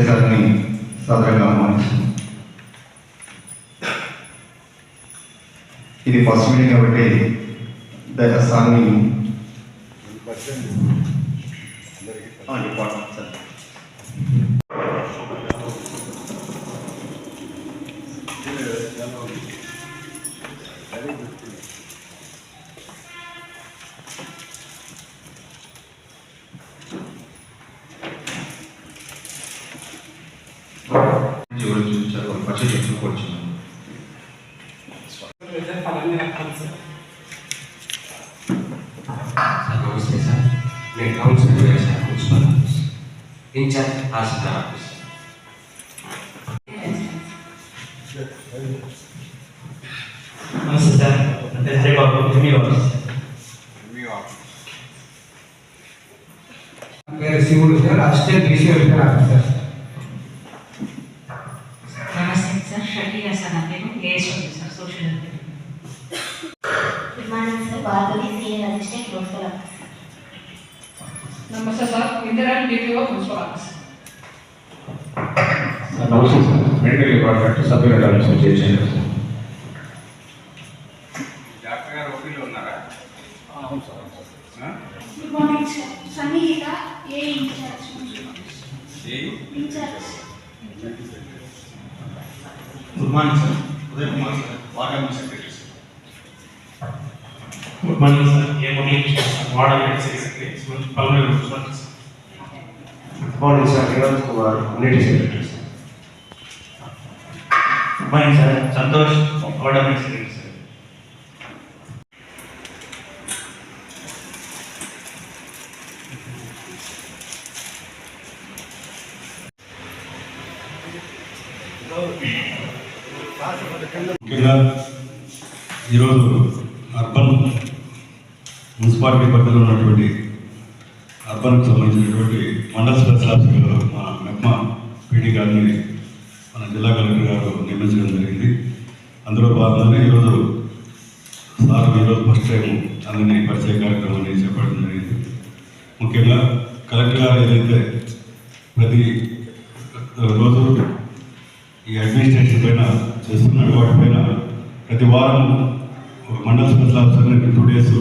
గారిని సాధారణంగా ఆహ్వానిస్తున్నాం. ఇది ఫస్ట్ మీటింగ్ కాబట్టి ద- సార్ని చూపించారు వాళ్ళ పరిచయం చెప్పుకోవచ్చున్నాను సార్ నమస్తే సార్ నేను కౌన్సిలర్ వ్యవసాయ మున్సిపల్ ఆఫీస్ ఇన్ఛార్జ్ తహసీల్దార్ ఆఫీస్ నమస్తే సార్ నా పేరు హరిబాబు ఎంఈ ఆఫీస్ పేరు Shivudu sir assistant DC welfare officer నమస్తే సార్ నా పేరు ఏఎస్ సార్ సోషల్ నమస్తే sir. Indira DPO municipal office నమస్తే సార్. మెడికల్ డిపార్ట్మెంట్ సభ్యుల కమిషన్ చేశాను సార్ డాక్టర్ గారు ఓపీలో ఉన్నారా? గుడ్ మార్నింగ్ సార్ సంగీత ఏ ఇన్ఛార్జ్ ఏ? Incharge good morning sir Uday Kumar sir ward secretary sir good morning sir ఏ Murali ward secretary pulmonary municipal good morning sir Vinod Kumar community secretary sir good morning sir Santosh ward secretary sir ముఖ్యంగా ఈరోజు urban municipality పరిధిలో ఉన్నటువంటి అర్బన్కి సంబంధించినటువంటి మండల special officer మా మెమ్మ PD గారిని మన జిల్లా కలెక్టర్ గారు నియమించడం జరిగింది. అందులో భాగంగానే ఈరోజు సార్ ఈరోజు ఫస్ట్ టైం అందరినీ పరిచయ కార్యక్రమాన్ని చేపట్టడం జరిగింది. ముఖ్యంగా కలెక్టర్ గారు ఏదైతే ప్రతి రోజు ఈ అడ్మినిస్ట్రేషన్ పైన చేస్తున్నారు. వాటిపైన ప్రతి వారం ఒక మండల స్పెషల్ ఆఫీసర్ని టూ డేస్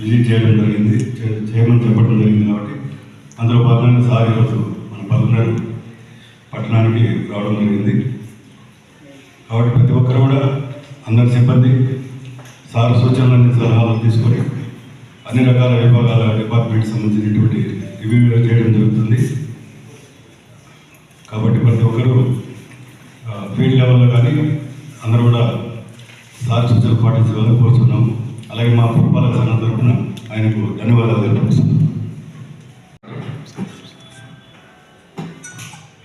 విజిట్ చేయడం జరిగింది. చేయమని చెప్పడం జరిగింది కాబట్టి అందులో భాగంగా సార్ ఈరోజు మన పల్నాడు పట్టణానికి రావడం జరిగింది. కాబట్టి ప్రతి ఒక్కరు కూడా అందరి సిబ్బంది సార్ సూచనలన్నీ సలహాలు తీసుకొని అన్ని రకాల విభాగాల డిపార్ట్మెంట్ సంబంధించినటువంటి రివ్యూ చేయడం జరుగుతుంది. కాబట్టి ప్రతి ఒక్కరూ ఫీల్డ్ లెవెల్లో కానీ అందరూ కూడా సార్ సూచనలు పాటించాలని కోరుతున్నాము అలాగే మా పురపాలక సంఘం తరఫున ఆయనకు ధన్యవాదాలు తెలియజేస్తున్నాం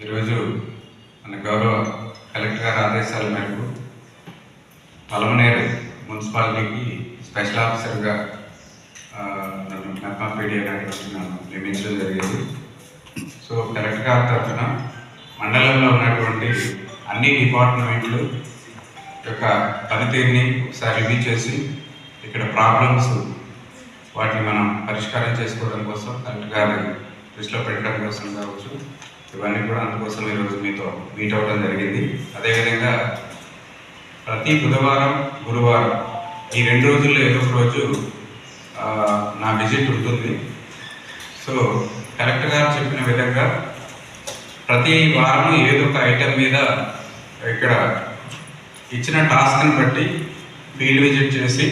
ఈరోజు మన గౌరవ కలెక్టర్ గారి ఆదేశాల మేరకు పలమనేరు మున్సిపాలిటీకి స్పెషల్ ఆఫీసర్గా నన్ను మెప్పా పీడియా నన్ను నియమించడం జరిగింది. సో కలెక్టర్ గారి తరఫున మండలంలో ఉన్నటువంటి అన్ని డిపార్ట్మెంట్లు యొక్క పనితీరుని ఒకసారి రివ్యూ చేసి ఇక్కడ ప్రాబ్లమ్స్ వాటిని మనం పరిష్కారం చేసుకోవడం కోసం కలెక్టర్ గారి దృష్టిలో పెట్టడం కోసం కావచ్చు ఇవన్నీ కూడా అందుకోసం ఈరోజు మీతో మీట్ అవ్వడం జరిగింది. అదేవిధంగా ప్రతి బుధవారం గురువారం ఈ రెండు రోజుల్లో ఏదో ఒక రోజు నా విజిట్ ఉంటుంది. సో కలెక్టర్ గారు చెప్పిన విధంగా ప్రతి వారం ఏదో ఒక ఐటెం మీద ఇక్కడ ఇచ్చిన టాస్క్ని బట్టి ఫీల్డ్ విజిట్ చేసి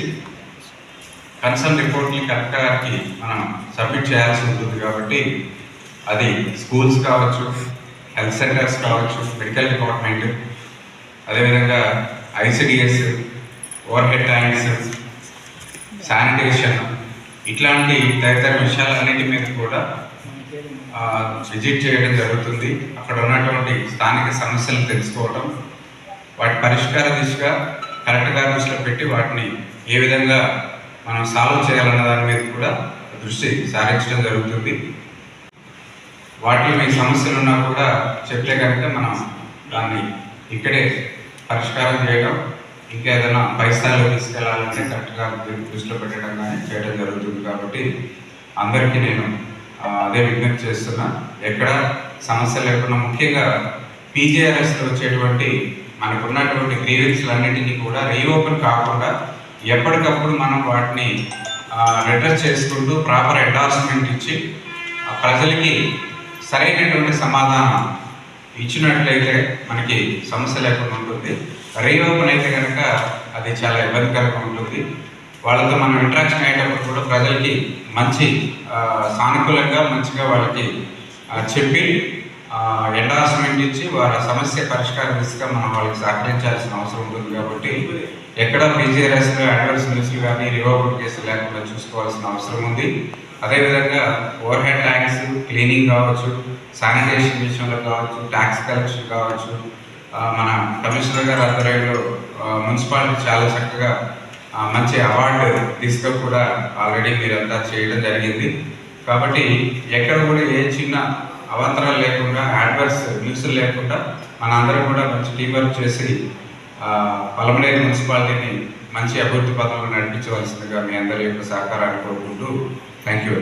కన్సర్న్ రిపోర్ట్ని కరెక్ట్ గారికి మనం సబ్మిట్ చేయాల్సి ఉంటుంది కాబట్టి అది స్కూల్స్ కావచ్చు హెల్త్ సెంటర్స్ కావచ్చు మెడికల్ డిపార్ట్మెంట్ అదేవిధంగా ICDS overhead tanks sanitation ఇట్లాంటి తదితర విషయాలన్నిటి మీద కూడా విజిట్ చేయడం జరుగుతుంది. అక్కడ ఉన్నటువంటి స్థానిక సమస్యలను తెలుసుకోవటం వాటి పరిష్కార దిశగా కరెక్ట్ దృష్టిలో పెట్టి వాటిని ఏ విధంగా మనం సాల్వ్ చేయాలన్న దాని మీద కూడా దృష్టి సారించడం జరుగుతుంది. వాటిలో మీ సమస్యలు ఉన్నా కూడా చెప్తే కనుక మనం దాన్ని ఇక్కడే పరిష్కారం చేయడం ఇంకా ఏదైనా పై తీసుకెళ్ళాలంటే కరెక్ట్గా దృష్టిలో పెట్టడం కానీ చేయడం జరుగుతుంది కాబట్టి అందరికీ నేను అదే విజ్ఞప్తి చేస్తున్నా. ఎక్కడ సమస్య లేకుండా ముఖ్యంగా పీజేఆర్ఎస్లో వచ్చేటువంటి మనకు ఉన్నటువంటి గ్రీవెన్స్లన్నిటినీ కూడా రీఓపెన్ కాకుండా ఎప్పటికప్పుడు మనం వాటిని రిటర్న్ చేసుకుంటూ ప్రాపర్ ఎండార్స్మెంట్ ఇచ్చి ప్రజలకి సరైనటువంటి సమాధానం ఇచ్చినట్లయితే మనకి సమస్య లేకుండా ఉంటుంది. రీఓపెన్ అయితే కనుక అది చాలా ఇబ్బందికరంగా ఉంటుంది. వాళ్ళతో మనం ఇంటరాక్షన్ అయ్యేటప్పుడు కూడా ప్రజలకి మంచి సానుకూలంగా మంచిగా వాళ్ళకి చెప్పి ఎండార్స్మెంట్ ఇచ్చి వాళ్ళ సమస్య పరిష్కారం దిశగా మనం వాళ్ళకి సహకరించాల్సిన అవసరం ఉంటుంది కాబట్టి ఎక్కడ పీజీఆర్ఎస్లో అడ్వర్స్ న్యూస్లు కానీ రివోబుల్ కేసులు లేకుండా చూసుకోవాల్సిన అవసరం ఉంది. అదేవిధంగా ఓవర్ హెడ్ ట్యాక్స్ క్లీనింగ్ కావచ్చు శానిటేషన్ విషయంలో కావచ్చు ట్యాక్స్ కలెక్షన్ కావచ్చు. మన కమిషనర్ గారి ఆధ్వర్యంలో మున్సిపాలిటీ చాలా చక్కగా మంచి అవార్డు తీసుకు కూడా ఆల్రెడీ మీరంతా చేయడం జరిగింది. కాబట్టి ఎక్కడ కూడా ఏ చిన్న అవాంతరాలు లేకుండా అడ్వర్స్ న్యూస్ లేకుండా మనందరం కూడా మంచి టీం వర్క్ చేసి పలమనేరు మున్సిపాలిటీని మంచి అభివృద్ధి పథంలో నడిపించవలసిందిగా మీ అందరి యొక్క సహకారాన్ని కోరుకుంటూ థ్యాంక్ యూ